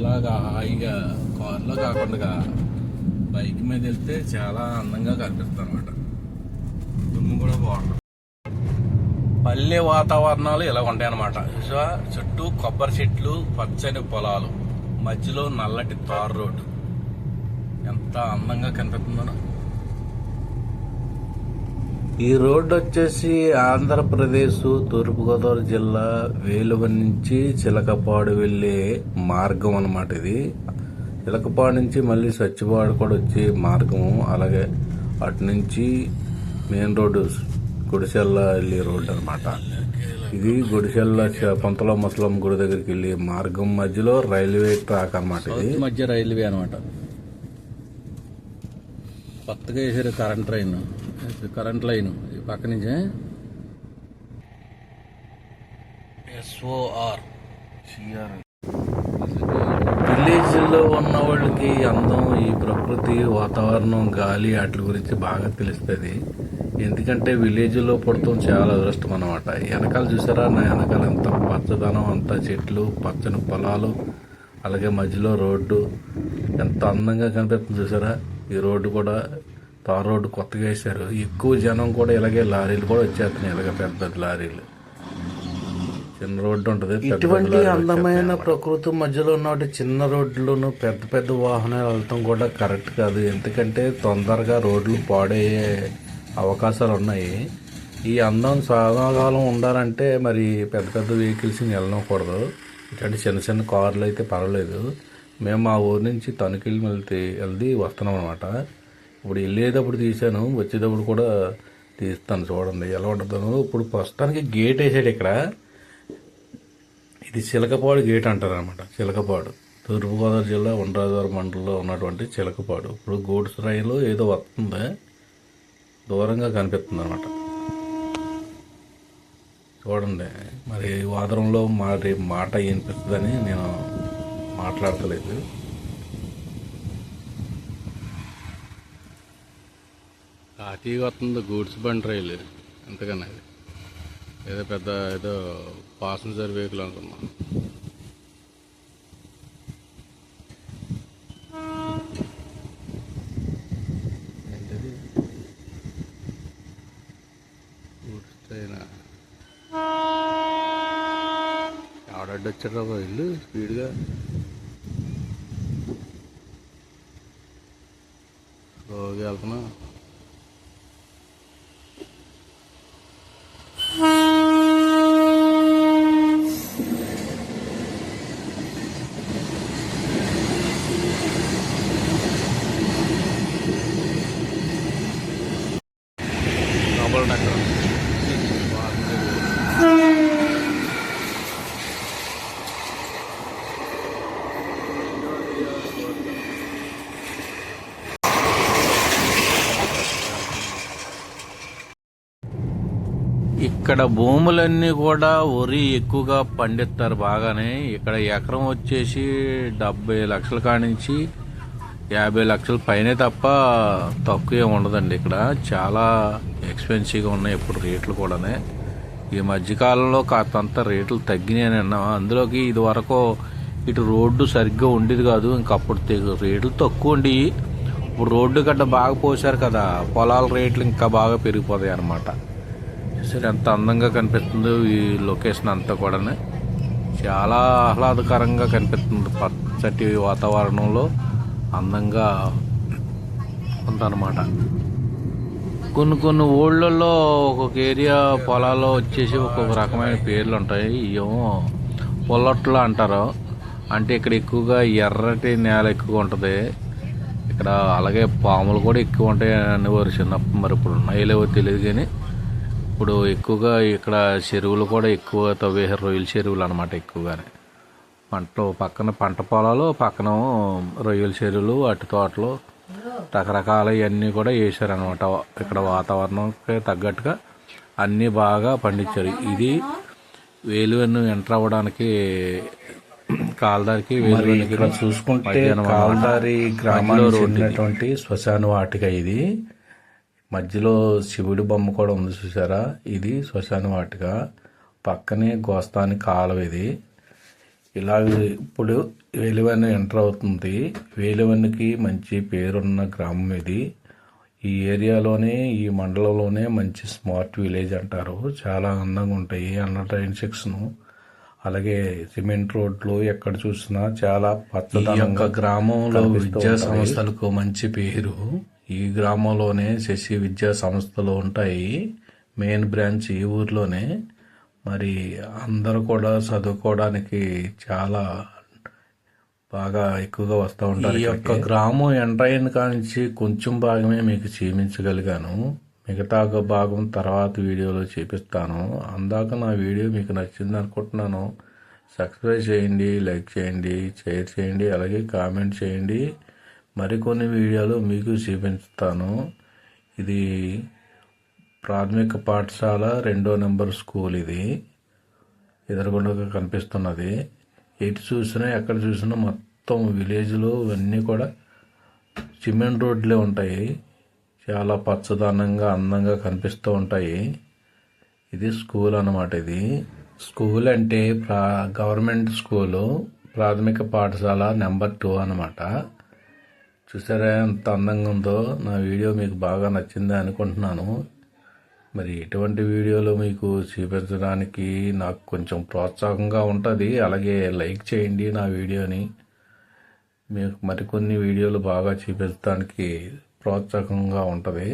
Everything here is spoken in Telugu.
ఇలాగా హాయిగా కారులో కాకుండా బైక్ మీద వెళ్తే చాలా అందంగా కనిపిస్తుంది అనమాట దుమ్ము కూడా బాగుంటుంది పల్లె వాతావరణాలు ఇలా ఉంటాయి అనమాట చుట్టూ కొబ్బరి చెట్లు పచ్చని పొలాలు మధ్యలో నల్లటి తార్ రోడ్డు. ఎంత అందంగా కనిపిస్తుందో ఈ రోడ్డు వచ్చేసి ఆంధ్రప్రదేశ్ తూర్పుగోదావరి జిల్లా వేలువ నుంచి చిలకపాడు వెళ్ళే మార్గం అనమాట ఇది. చిలకపాడు నుంచి మళ్ళీ సచ్చిపాడు కూడా వచ్చే మార్గం అలాగే అటు నుంచి మెయిన్ రోడ్డు గుడిసెల్ల వెళ్ళే రోడ్డు అనమాట ఇది గుడిసెల్ల పంతలో ముసలం గుడి దగ్గరికి వెళ్ళే మార్గం మధ్యలో రైల్వే ట్రాక్ అన్నమాట ఇది. మధ్య రైల్వే అనమాట కొత్తగా వేసారు కరెంట్ ట్రైన్. ఇది కరెంట్ లైన్ ఈ పక్క నుంచే. ఎస్ఓఆర్ సిఆర్ విలేజ్లో ఉన్న వాళ్ళకి అందం ఈ ప్రకృతి వాతావరణం గాలి వాటి గురించి బాగా తెలుస్తుంది. ఎందుకంటే విలేజ్లో లో చాలా అదృష్టం అనమాట వెనకాల చూసారా? నా వెనకాల ఎంత పచ్చదనం అంత చెట్లు పచ్చని పొలాలు అలాగే మధ్యలో రోడ్డు ఎంత అందంగా కనిపిస్తుంది చూసారా? ఈ రోడ్డు కూడా తార్ రోడ్డు కొత్తగా వేశారు. ఎక్కువ జనం కూడా ఇలాగే లారీలు కూడా వచ్చేస్తున్నాయి. ఇలాగే పెద్ద పెద్ద లారీలు. చిన్న రోడ్డు ఉంటుంది ఇటువంటి అందమైన ప్రకృతి మధ్యలో ఉన్న చిన్న రోడ్లను పెద్ద పెద్ద వాహనాలు వెళ్ళటం కూడా కరెక్ట్ కాదు. ఎందుకంటే తొందరగా రోడ్లు పాడయ్యే అవకాశాలు ఉన్నాయి. ఈ అందం సాధాకాలం ఉండాలంటే మరి పెద్ద పెద్ద వెహికల్స్ వెళ్ళకూడదు ఇటువంటి చిన్న చిన్న కార్లు అయితే పర్వాలేదు. మేము మా ఊరు నుంచి తణుకెళ్ళి వెళ్తే వెళ్ది వస్తున్నాం అనమాట ఇప్పుడు వెళ్ళేటప్పుడు తీసాను వచ్చేటప్పుడు కూడా తీస్తాను చూడండి ఎలా ఉంటుందో ఇప్పుడు ప్రస్తుతానికి గేట్ వేసాడు ఇక్కడ. ఇది చిలకపాడు గేట్ అంటారు అనమాట చిలకపాడు. తూర్పుగోదావరి జిల్లా ఉండ్రాజవరం మండలంలో ఉన్నటువంటి చిలకపాడు. ఇప్పుడు గూడ్స్ రైలు ఏదో వస్తుంది దూరంగా కనిపిస్తుంది అనమాట చూడండి మరి వాదరంలో మరి మాట వినిపిస్తుందని నేను మాట్లాడతలేదు. కాటీగా వస్తుంది గూడ్స్ బండి రైలు. ఎంతకన్నా ఇది. ఏదో పెద్ద ఏదో పాసెంజర్ వెహికల్ అనుకున్నా వచ్చారా వచ్చాడు ఇల్లు స్పీడ్గా. స్లోగా వెళ్తున్నా. ఇక్కడ భూములన్నీ కూడా వరి ఎక్కువగా పండిస్తారు బాగానే. ఇక్కడ ఎకరం వచ్చేసి డెబ్బై లక్షల కానించి యాభై లక్షల పైనే తప్ప తక్కువ ఉండదండి ఇక్కడ. చాలా ఎక్స్పెన్సివ్గా ఉన్నాయి ఇప్పుడు రేట్లు కూడానే. ఈ మధ్యకాలంలో కాస్తంత రేట్లు తగ్గినాయని అన్నాం అందులోకి ఇది వరకు ఇటు రోడ్డు సరిగ్గా ఉండేది కాదు. ఇంకా అప్పుడు రేట్లు తక్కువ ఉండి ఇప్పుడు రోడ్డు గడ్డ బాగా పోసారు కదా. పొలాల రేట్లు ఇంకా బాగా పెరిగిపోతాయి అన్నమాట సరే ఎంత అందంగా కనిపిస్తుందో ఈ లొకేషన్ అంతా కూడా చాలా ఆహ్లాదకరంగా కనిపిస్తుంది పచ్చటి వాతావరణంలో. అందంగా ఉందన్నమాట. కొన్ని కొన్ని ఊళ్ళల్లో ఒక్కొక్క ఏరియా పొలాల్లో వచ్చేసి ఒక్కొక్క రకమైన పేర్లు ఉంటాయి. ఏమో పొల్లట్లు అంటారు. అంటే ఇక్కడ ఎక్కువగా ఎర్రటి నేల ఎక్కువ ఉంటుంది. ఇక్కడ అలాగే పాములు కూడా ఎక్కువ ఉంటాయి అనేవారు చిన్నప్పుడు మరి ఇప్పుడు ఉన్నాయో లేవో తెలియదు కానీ ఇప్పుడు ఎక్కువగా ఇక్కడ చెరువులు కూడా ఎక్కువ తవ్వేశారు. రొయ్యల చెరువులు అనమాట ఎక్కువగానే. పంటలు పక్కన పంట పొలాలు పక్కన రొయ్యల చెరువులు అటు తోటలు రకరకాల ఇవన్నీ కూడా వేసారు అనమాట ఇక్కడ వాతావరణంకి తగ్గట్టుగా అన్నీ బాగా పండించారు. ఇది వేలువెన్ను ఎంటర్ అవ్వడానికి కాల్దారికి వేలువెన్నుకి ఇక్కడ చూసుకుంటే కాల్దారి గ్రామానికి చెందినటువంటి శ్మశాన వాటిక ఇది. మధ్యలో శివుడి బొమ్మ కూడా ఉంది చూసారా? ఇది శ్మశాన వాటిక. పక్కనే గోస్తాని కాలువ ఇది. ఇలాగ ఇప్పుడు వేలివన్ ఎంటర్ అవుతుంది. వేలివన్కి మంచి పేరున్న గ్రామం ఇది. ఈ ఏరియాలోనే ఈ మండలంలోనే మంచి స్మార్ట్ విలేజ్ అంటారు. చాలా అందంగా ఉంటాయి అన్న ట్రైన్ సెక్షన్ అలాగే సిమెంట్ రోడ్లు ఎక్కడ చూసినా చాలా పచ్చదనంగా గ్రామంలో విద్యా. సంస్థలకు మంచి పేరు. ఈ గ్రామంలోనే శశి విద్యా సంస్థలు ఉంటాయి. మెయిన్ బ్రాంచ్ ఈ ఊర్లోనే. మరి అందరూ కూడా చదువుకోవడానికి చాలా బాగా ఎక్కువగా వస్తూ ఉంటారు ఈ యొక్క గ్రామం ఎంటర్ అయిన కానించి కొంచెం భాగమే మీకు చూపించగలిగాను. మిగతా ఒక భాగం తర్వాత వీడియోలో చూపిస్తాను. అందాక నా వీడియో మీకు నచ్చింది అనుకుంటున్నాను. సబ్స్క్రైబ్ చేయండి లైక్ చేయండి షేర్ చేయండి అలాగే కామెంట్ చేయండి. మరికొన్ని వీడియోలు మీకు చూపిస్తాను. ఇది ప్రాథమిక పాఠశాల రెండో నెంబర్ స్కూల్ ఇది. ఎదురుగుండగా కనిపిస్తున్నది. ఎటు చూసినా ఎక్కడ చూసినా మొత్తం విలేజ్లో ఇవన్నీ కూడా సిమెంట్ రోడ్లే ఉంటాయి. చాలా పచ్చదనంగా అందంగా కనిపిస్తూ ఉంటాయి. ఇది స్కూల్ అన్నమాట ఇది. స్కూల్ అంటే ప్రా గవర్నమెంట్ స్కూలు ప్రాథమిక పాఠశాల నెంబర్ టూ అనమాట చూసారా? ఎంత అందంగా ఉందో నా వీడియో మీకు బాగా నచ్చింది అనుకుంటున్నాను. మరి ఇటువంటి వీడియోలు మీకు చూపించడానికి నాకు కొంచెం ప్రోత్సాహంగా ఉంటుంది. అలాగే లైక్ చేయండి నా వీడియోని. మీకు మరికొన్ని వీడియోలు బాగా చూపించడానికి ప్రోత్సాహంగా ఉంటుంది.